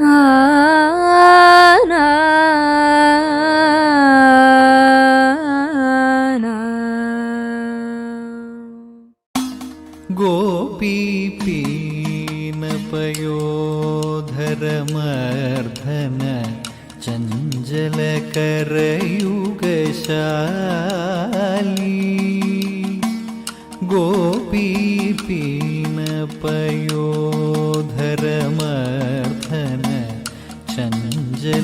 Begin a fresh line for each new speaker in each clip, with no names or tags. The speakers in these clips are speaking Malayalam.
啊。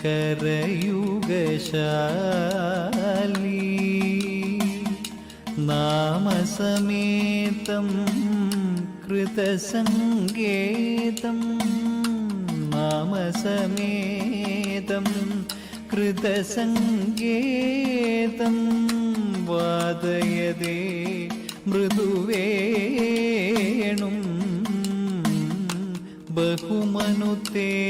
ചഞ്ചലകരയുഗശാലി നാമസമേതം കൃതസംഗേതം നാമസമേതം കൃതസംഗേതം വാദയതേ മൃദുവേണും. ബഹുമനുതേനനുതേ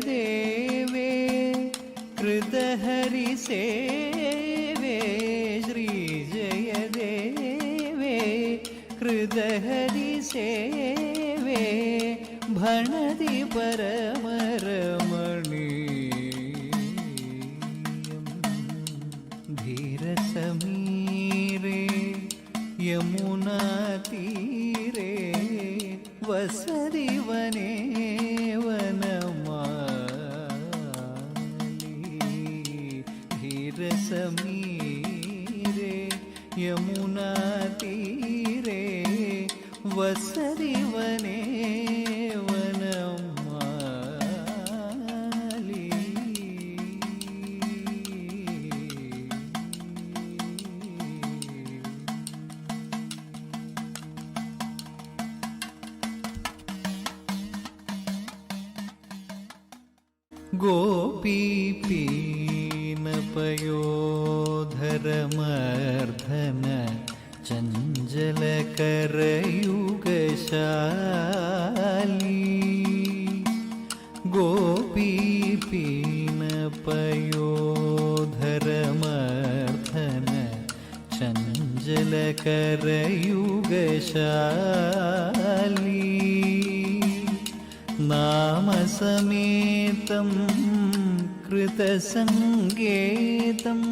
देवे कृत हरि सेवे, श्री जय देवे कृतहरिसेवे श्रीजयदेवे कृतहरिसेवे भणति परमरमणि। धीरसमीरे यमुनातीरे वस यमुना तीरे वसरि वने वनं माली गोपी पीनपयो। പരമർദ്ധന ചഞ്ചലകരയുഗശാലി. ഗോപീപീണപയോധരമർദ്ധന ചഞ്ചലകരയുഗശാലി. നാമസമേതം कृतसङ्गेतम्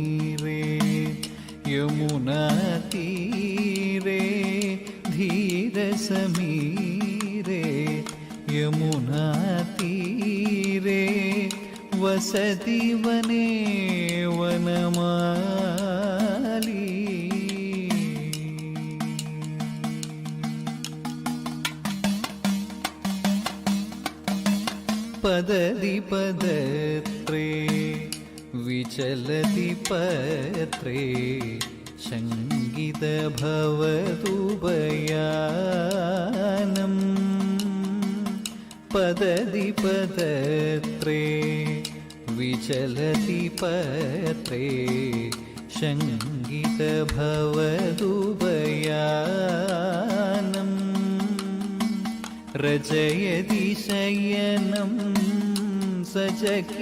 यमुना तीरे धीर समीरे यमुना तीरे वसति वने वनमाली पददि पदत्रे विचलति पत्रे सङ्गीतभवदुपयानं पदति पदत्रे विचलति पत्रे शङ्गितभवदुभयानं रचयति शयनं सचकितनयनम्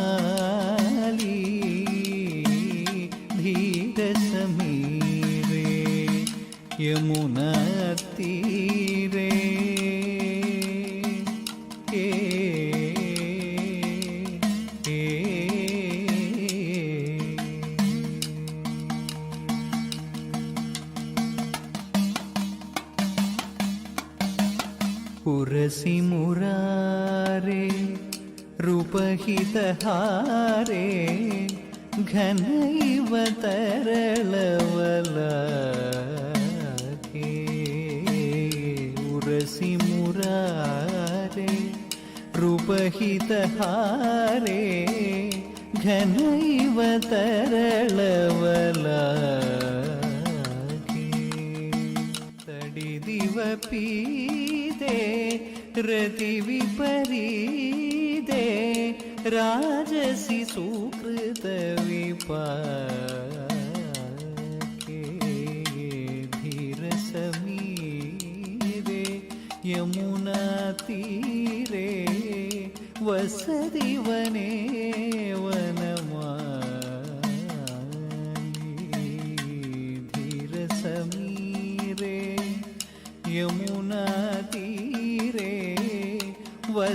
पीते रति विपरीते राजसि सुकृत विपाके धीर समीरे यमुना तीरे वसति वने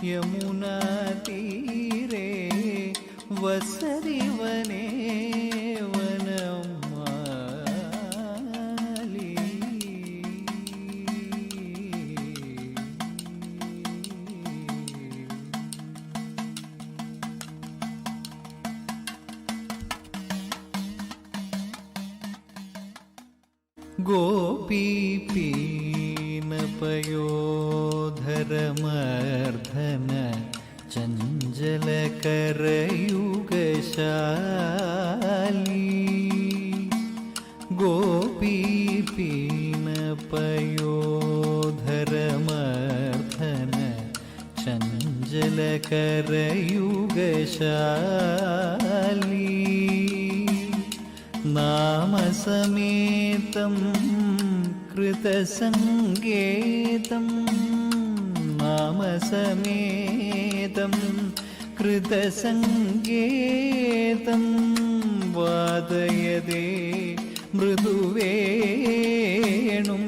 યમુના તીરે વસરી વને പയോധരമർദ്ധന ചഞ്ചലകരയുഗശാലി. നാമസമേതം കൃതസങ്കേതം നാമസമേതം കൃതസങ്കേതം. വാദയതേ മൃദുവേണും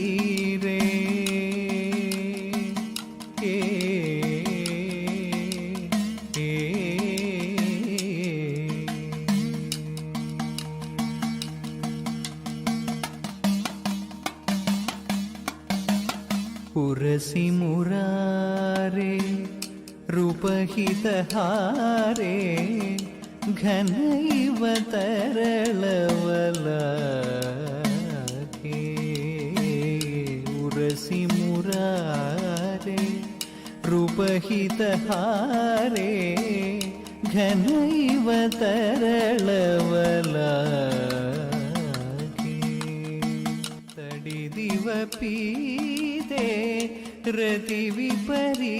धारे घनैव तरलवलके उरसि मुरारे रूपहितहारे घनैव तरलवलके तडिदिव पीते रतिविपरी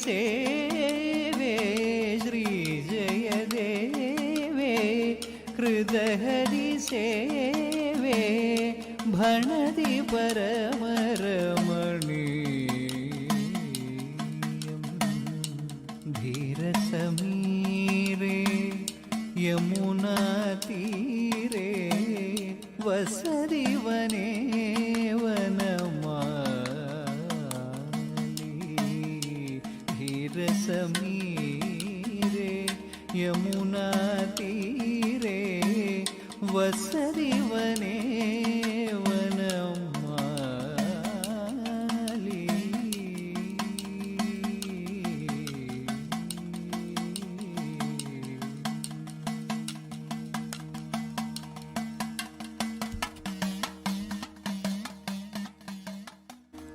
सेवे श्री जय देवे कृदहरि सेवे भणति परमरमणि। धीरसमीरे यमु